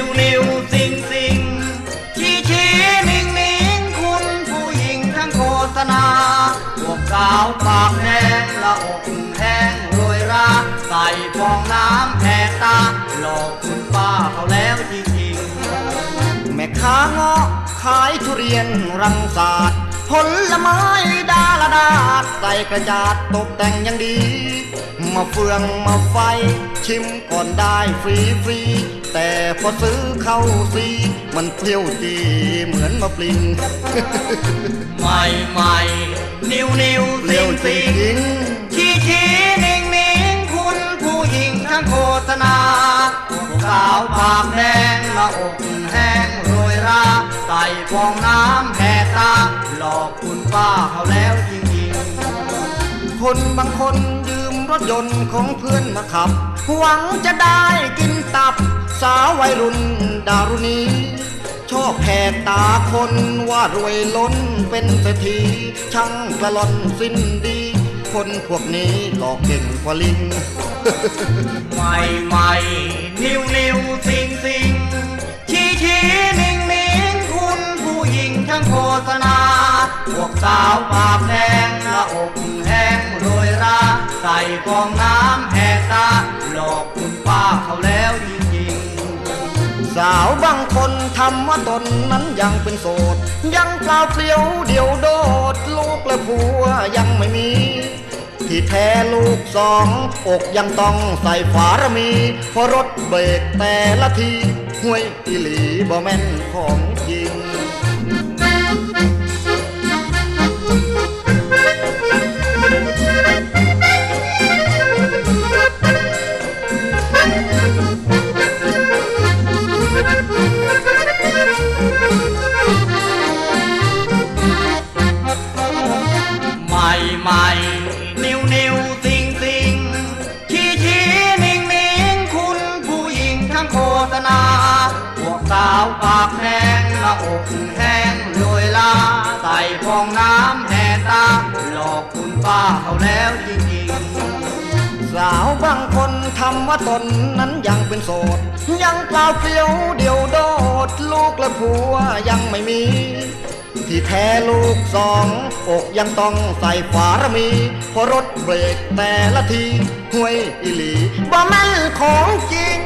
นิวนิวสิงสิงชี้ชี้นิ่งนิ่งคุณผู้หญิงทั้งโฆษณาพวกสาวปากแดงละอกแห้งรวยราใส่ฟองน้ำแผ่ตาหลอกคุณป้าเขาแล้วจริงๆแม่ค้าเงาะขายทุเรียนรังสาด ผลไม้ดาละดาดใส่กระจาดตกแต่งอย่างดี มาเฟืองมาไฟ ชิมก่อนได้ฟรีฟรีๆแต่พอซื้อเข้าซีมันเปรี้ยวจีเหมือนมะปริงใหม่ใหม่นิวนิวเปรี้สิยวงจสิงริงชี้ชี้นิ่งนิ่งคุณผู้หญิงทั้งโฆษณาสาวปากแดงละอกแห้งโรยรา ใส่ฟองน้ำแผ่ตา หลอกคุณป้าเขาแล้วจริงๆ คนบางคนยืมรถยนต์ของเพื่อนมาขับ หวังจะได้กินตับ สาววัยรุ่นดารุณีชอบแหกตาคนว่ารวยล้นเป็นเศรษฐีช่างกระล่อนสิ้นดี คนพวกนี้หลอกเก่งกว่าลิงใหม่ใหม่นิวนิวสิงสิงชี้ชี้าวปากแดงละอกแห้งโรยราใส่ฟองน้ำแผ่ตาหลอกคุณป้าเขาแล้วจริงๆสาวบางคนทำว่าตนนั้นยังเป็นโสด ยังเปล่าเปลี่ยวเดียวโดด ลูกและผัวยังไม่มี ที่แท้ลูกสอง อกยังต้องใส่ฝารมีเพอรถเบรกแต่ละทีห้วยอีหลีบ่แม่นของจริง ปากแห้งละอกแห้งโรยลาใส่ฟองน้ำแห่ตาหลอกคุณป้าเขาแล้วจริงๆ สาวบางคนทำว่าตนนั้นยังเป็นโสด ยังเปล่าเปลี่ยวเดียวโดด ลูกและผัวยังไม่มี ที่แท้ลูกสอง อกยังต้องใส่ฝารมีพอรถเบรกแต่ละทีห้วยอีหลีบ่แม่นของจริง